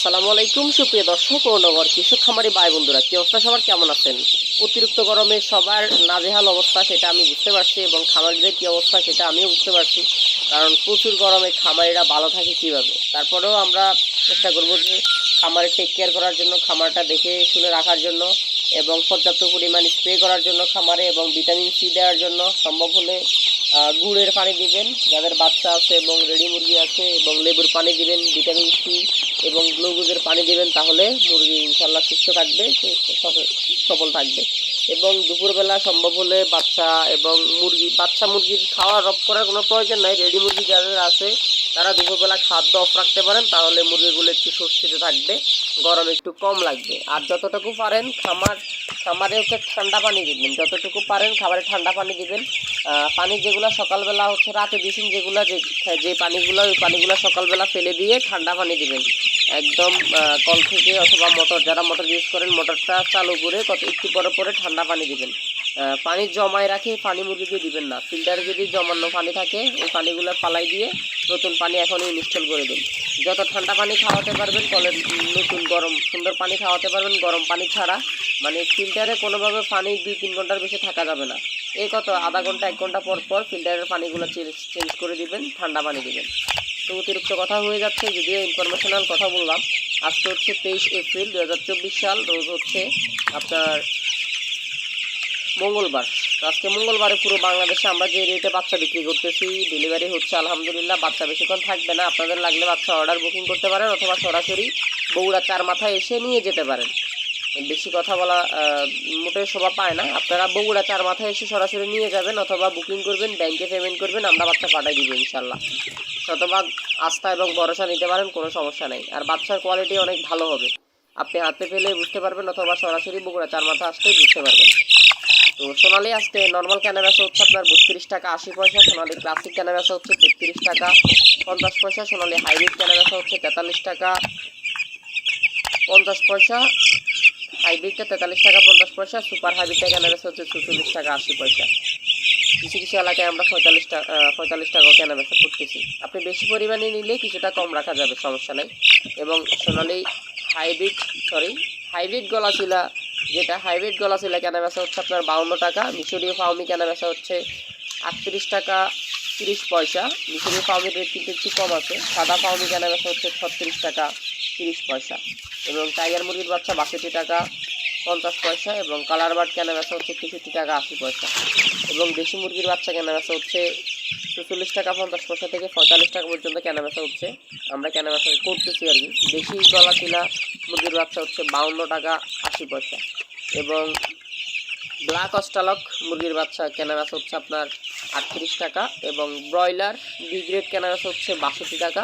আসসালামু আলাইকুম, সুপ্রিয় দর্শক ও নগর কৃষক খামারি ভাই বন্ধুরা, কি অবস্থা? সবার কেমন আছেন? অতিরিক্ত গরমে সবার নাজেহাল অবস্থা, সেটা আমি বুঝতে পারছি এবং খামারিদের কি অবস্থা, সেটা আমিও বুঝতে পারছি। কারণ প্রচুর গরমে খামারিরা ভালো থাকে কীভাবে? তারপরেও আমরা চেষ্টা করব যে খামারে টেক কেয়ার করার জন্য, খামারটা দেখে শুনে রাখার জন্য এবং পর্যাপ্ত পরিমাণ স্প্রে করার জন্য খামারে এবং ভিটামিন সি দেওয়ার জন্য সম্ভব হলে গুড়ের পানি দিবেন। যাদের বাচ্চা আছে এবং রেডি মুরগি আছে এবং লেবুর পানি দিবেন ভিটামিন সি এবং গ্লুকোজের পানি দিবেন তাহলে মুরগি ইনশাল্লাহ সুস্থ থাকবে সফল থাকবে। এবং দুপুরবেলা সম্ভব হলে বাচ্চা এবং মুরগি, বাচ্চা মুরগির খাওয়া রব করার কোনো প্রয়োজন নাই। রেডি মুরগি যাদের আছে, তারা দুপুরবেলা খাদ্য অফ রাখতে পারেন, তাহলে মুরগিগুলো একটু স্বস্তিতে থাকবে, গরম একটু কম লাগবে। আর যতটুকু পারেন খামার, খামারে হচ্ছে ঠান্ডা পানি দিবেন। যতটুকু পারেন খাবারে ঠান্ডা পানি দিবেন। পানি যেগুলো সকালবেলা হচ্ছে, রাতে দিয়েছেন যেগুলো যে যে পানিগুলো, ওই পানিগুলো সকালবেলা ফেলে দিয়ে ঠান্ডা পানি দিবেন। একদম কল থেকে অথবা মোটর, যারা মোটর ইউজ করেন, মোটরটা চালু করে কত একটু পরে পরে ঠান্ডা পানি দিবেন। পানি জমায় রাখে, পানি মুরগিকে দিবেন না। ফিল্টারে যদি জমানো পানি থাকে ওই পানিগুলো ফালাই দিয়ে নতুন পানি এখনই ইনস্টল করে দিন। যত ঠান্ডা পানি খাওয়াতে পারবেন, কলের নতুন গরম, সুন্দর পানি খাওয়াতে পারবেন, গরম পানি ছাড়া। মানে ফিল্টারে কোনোভাবে পানি দুই তিন ঘণ্টার বেশি থাকা যাবে না। এই কত, আধা ঘণ্টা, এক ঘণ্টা পর পর ফিল্টারের পানিগুলো চেঞ্জ করে দিবেন, ঠান্ডা পানি দিবেন। তো অতিরিক্ত কথা হয়ে যাচ্ছে, যদিও ইনফরমেশনাল কথা বললাম। আজকে হচ্ছে তেইশ এপ্রিল দু হাজার চব্বিশ সাল, রোজ হচ্ছে আপনার মঙ্গলবার। আজকে মঙ্গলবারে পুরো বাংলাদেশে আমরা যে রেটে বাচ্চা বিক্রি করতেছি ডেলিভারি হচ্ছে আলহামদুলিল্লাহ, বাচ্চা বেশিক্ষণ থাকবে না। আপনাদের লাগলে বাচ্চা অর্ডার বুকিং করতে পারেন অথবা সরাসরি বগুড়া চার মাথায় এসে নিয়ে যেতে পারেন। বেশি কথা বলা মোটেই শোভা পায় না। আপনারা বগুড়া চার মাথায় এসে সরাসরি নিয়ে যাবেন অথবা বুকিং করবেন ব্যাংকে পেমেন্ট করবেন, আমরা বাচ্চা পাঠিয়ে দিব ইনশাল্লাহ। শতভাগ আস্থা এবং ভরসা নিতে পারেন, কোনো সমস্যা নেই। আর বাচ্চার কোয়ালিটি অনেক ভালো হবে। আপনি হাতে পেলে বুঝতে পারবেন, অথবা সরাসরি বগুড়া চার মাথা আসতেই বুঝতে পারবেন। তো সোনালি আজকে নর্মাল কেনা হচ্ছে আপনার বত্রিশ টাকা আশি পয়সা, সোনালি ক্লাসিক কেনা হচ্ছে তেত্রিশ টাকা, পঞ্চাশ পয়সা, সোনালি হাইব্রিড কেনা হচ্ছে তেতাল্লিশ টাকা, পঞ্চাশ পয়সা হাইব্রিডটা তেতাল্লিশ টাকা, পঞ্চাশ পয়সা। সুপার হাইব্রিডটা কেনা বেচা হচ্ছে চুচল্লিশ টাকা, আশি পয়সা। কিছু কিছু এলাকায় আমরা পঁয়তাল্লিশ টাকা পঁয়তাল্লিশ টাকাও কেনা বেচা করতেছি। আপনি বেশি পরিমাণে নিলে কিছুটা কম রাখা যাবে, সমস্যা নেই। এবং সোনালি হাইব্রিড সরি হাইব্রিড গলা শিলা যেটা হাইব্রিড গলা শিলা কেনা বেচা হচ্ছে আপনার বাউন্ন টাকা, মিশরীয় ফাউমি কেনা বেচা হচ্ছে আটত্রিশ টাকা তিরিশ পয়সা। মিশরীয় ফাউমির রেট কিন্তু একটু কম আছে। সাদা ফাউমি কেনা বেচা হচ্ছে ছত্রিশ টাকা। তিরিশ পয়সা এবং টাইগার মুরগির বাচ্চা বাষট্টি টাকা, পঞ্চাশ পয়সা এবং কালার বার্ড কেনা বেচা হচ্ছে তেষট্টি টাকা, আশি পয়সা এবং দেশি মুরগির বাচ্চা কেনা বেচা হচ্ছে চুচল্লিশ টাকা, পঞ্চাশ পয়সা থেকে পঁয়তাল্লিশ টাকা পর্যন্ত কেনা বেচা হচ্ছে। আমরা কেনা বেচা করতেছি আর কি। দেশি গলা চিলা মুরগির বাচ্চা হচ্ছে বাউন্ন টাকা, আশি পয়সা এবং ব্ল্যাক অস্টালক মুরগির বাচ্চা কেনা বেচা হচ্ছে আপনার আটত্রিশ টাকা এবং ব্রয়লার বি গ্রেড কেনা বেচা হচ্ছে বাষট্টি টাকা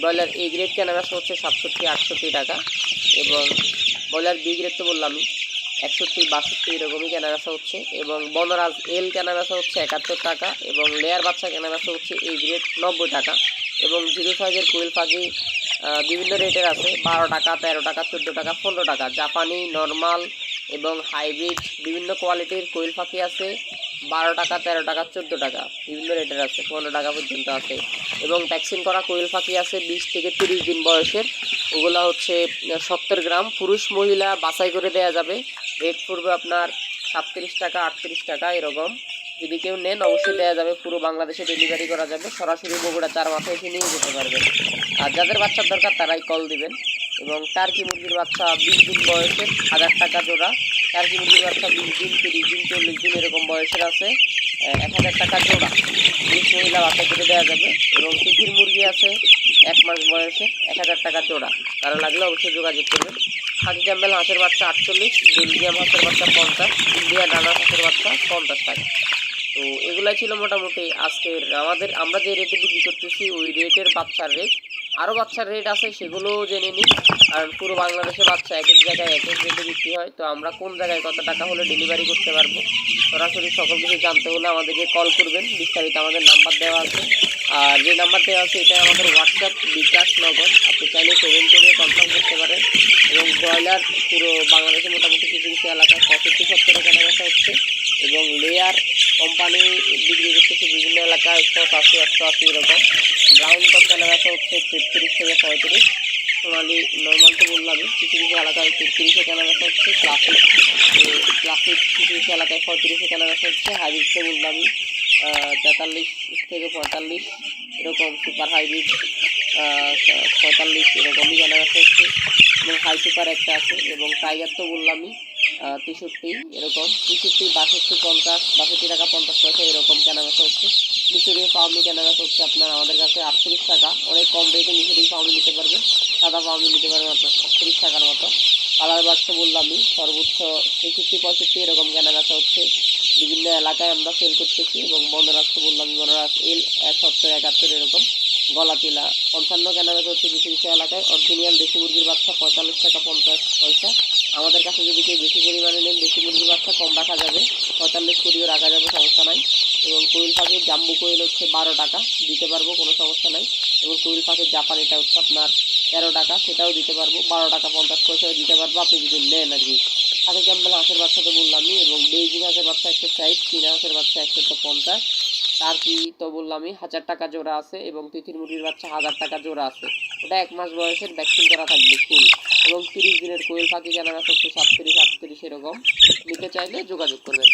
ব্রয়লার এ গ্রেড কেনা বেচা হচ্ছে সাতষট্টি, আটষট্টি টাকা এবং ব্রয়লার বি গ্রেড তো বললামই, একষট্টি, বাষট্টি এরকমই কেনা বেচা হচ্ছে এবং বনরাজ এল কেনা বেচা হচ্ছে একাত্তর টাকা এবং লেয়ার বাচ্চা কেনা বেচা হচ্ছে এই গ্রেড নব্বই টাকা এবং জিরো সাইজের কোয়েল পাখি বিভিন্ন রেটের আছে, বারো টাকা, তেরো টাকা, চোদ্দ টাকা, পনেরো টাকা। জাপানি, নর্মাল এবং হাইব্রিড বিভিন্ন কোয়ালিটির কোয়েল পাখি আছে। বারো টাকা, তেরো টাকা, চোদ্দ টাকা। বিভিন্ন রেটের আছে, পনেরো টাকা পর্যন্ত আছে। এবং ভ্যাকসিন করা কোয়েল পাখি আছে বিশ থেকে তিরিশ দিন বয়সের। ওগুলো হচ্ছে সত্তর গ্রাম। পুরুষ মহিলা বাছাই করে দেওয়া যাবে। রেট পড়বে আপনার সাতত্রিশ টাকা, আটত্রিশ টাকা, এরকম। যদি কেউ নেন, অবশ্যই দেওয়া যাবে। পুরো বাংলাদেশে ডেলিভারি করা যাবে। সরাসরি বগুড়া চার মাথায় এসে নিয়ে যেতে পারবেন। আর যাদের বাচ্চার দরকার, তারাই কল দিবেন। এবং টার্কি মুরগির বাচ্চা বিশ দিন বয়সের, হাজার টাকা জোড়া। টার্কি মুরগির বাচ্চা বিশ দিন তিরিশ দিন চল্লিশ দিন এরকম বয়সের আছে। এক হাজার টাকা জোড়া পুরুষ মহিলা বাচ্চা করে দেওয়া যাবে। এবং তিথির মুরগি আছে এক মাস বয়সে, এক হাজার টাকা জোড়া। কারও লাগলে অবশ্যই যোগাযোগ করবেন। হাজি ক্যাম্বেল হাঁসের বাচ্চা আটচল্লিশ, বেলজিয়াম হাঁসের বাচ্চা পঞ্চাশ, ইন্ডিয়া ডানা হাঁসের বাচ্চা পঞ্চাশ টাকা। তো এগুলাই ছিল মোটামুটি আজকের। আমাদের, আমরা যে রেটে বিক্রি করতেছি, ওই রেটের বাচ্চার রেট আরও বাচ্চার রেট আছে সেগুলো জেনে নিন কারণ পুরো বাংলাদেশে বাচ্চা এক এক জায়গায়, এক এক রেটে বিক্রি হয়। তো আমরা কোন জায়গায় কত টাকা হলে ডেলিভারি করতে পারব? সরাসরি সকল কিছু জানতে হলে আমাদেরকে কল করবেন। বিস্তারিত আমাদের নাম্বার দেওয়া আছে। আর যে নাম্বার দেওয়া আছে, এটাই আমাদের হোয়াটসঅ্যাপ বিকাশ নগর। আপনি চাইলে পেমেন্ট করে কনফার্ম করতে পারেন। এবং ব্রয়লার পুরো বাংলাদেশে মোটামুটি কিছু কিছু এলাকায় পঁয়ষট্টি সত্তরে কেনা বেচা হচ্ছে। এবং লেয়ার কোম্পানি বিক্রি করতেছে বিভিন্ন এলাকায়, একশো, আশি একশো আশি এরকম। ব্রাউন কাপ কেনা বেচা হচ্ছে তেত্রিশ থেকে পঁয়ত্রিশ। সোনালি নর্মাল তো বললাম কিছু কিছু এলাকায় তেত্রিশে কেনা বেচা হচ্ছে ক্লাসিক ক্লাসিক কিছু কিছু এলাকায় পঁয়ত্রিশে কেনা বেচা হচ্ছে হাইব্রিড তো বললামই তেতাল্লিশ থেকে পঁয়তাল্লিশ এরকম সুপার হাইব্রিড পঁয়তাল্লিশ এরকমই কেনা বেচা হচ্ছে, এবং হাই সুপার একটা আছে, এবং টাইগার তো বললামই তেষট্টি এরকম, তেষট্টি, বাষট্টি, পঞ্চাশ, বাষট্টি টাকা পঞ্চাশ পয়সা এরকম কেনা বেচা হচ্ছে। মিশরীয় ফার্মি কেনা হচ্ছে আপনার আমাদের কাছে আটত্রিশ টাকা। অনেক কম রেটে মিশরীয় ফার্মি নিতে পারবেন। সাদা ফার্মি নিতে পারবেন আপনার সাতত্রিশ টাকার মতো। কালার বাক্স বললামই সর্বোচ্চ তেষট্টি পঁয়ষট্টি এরকম কেনা হচ্ছে। বিভিন্ন এলাকায় আমরা সেল করতেছি এবং বনরাজ বললাম, বনরাজ এল সত্তর একাত্তর এরকম। গলা চিলা পঞ্চান্ন কেনা বেচা হচ্ছে কিছু কিছু এলাকায়। অরিজিনাল দেশি মুরগির বাচ্চা পঁয়তাল্লিশ টাকা পঞ্চাশ পয়সা। আমাদের কাছে যদি কেউ বেশি পরিমাণে নেন দেশি মুরগির বাচ্চা, কম রাখা যাবে। পঁয়তাল্লিশ কুড়িও রাখা যাবে, সমস্যা নাই। এবং কোয়েল পাখির জাম্বু কোয়েল হচ্ছে বারো টাকা, দিতে পারব, কোনো সমস্যা নাই। এবং কোয়েল পাখির জাপানিটা হচ্ছে আপনার তেরো টাকা, সেটাও দিতে পারব, বারো টাকা পঞ্চাশ পয়সাও দিতে পারব, আপনি যদি নেন আর কি। আগে ক্যাম্বেল হাঁসের বাচ্চা তো বললামই, এবং বেইজিং হাঁসের বাচ্চা একশো ষাট, চীনা হাঁসের বাচ্চা একশো পঞ্চাশ তার কি তো বললামই, হাজার টাকা জোড়া আছে এবং তিথির মুরগির বাচ্চা হাজার টাকা জোড়া আছে। ওটা এক মাস বয়সের ভ্যাকসিন করা থাকবে ফুল এবং তিরিশ দিনের কোয়েল পাখি কেনা বেচা হচ্ছে সাতত্রিশ, আটত্রিশ এরকম। নিতে চাইলে যোগাযোগ করবেন।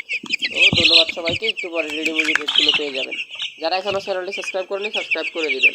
তো ধন্যবাদ সবাইকে, একটু পরে রেডি রেটগুলো পেয়ে যাবেন। যারা এখনও চ্যানেলটি সাবস্ক্রাইব করেনি সাবস্ক্রাইব করে দিবেন।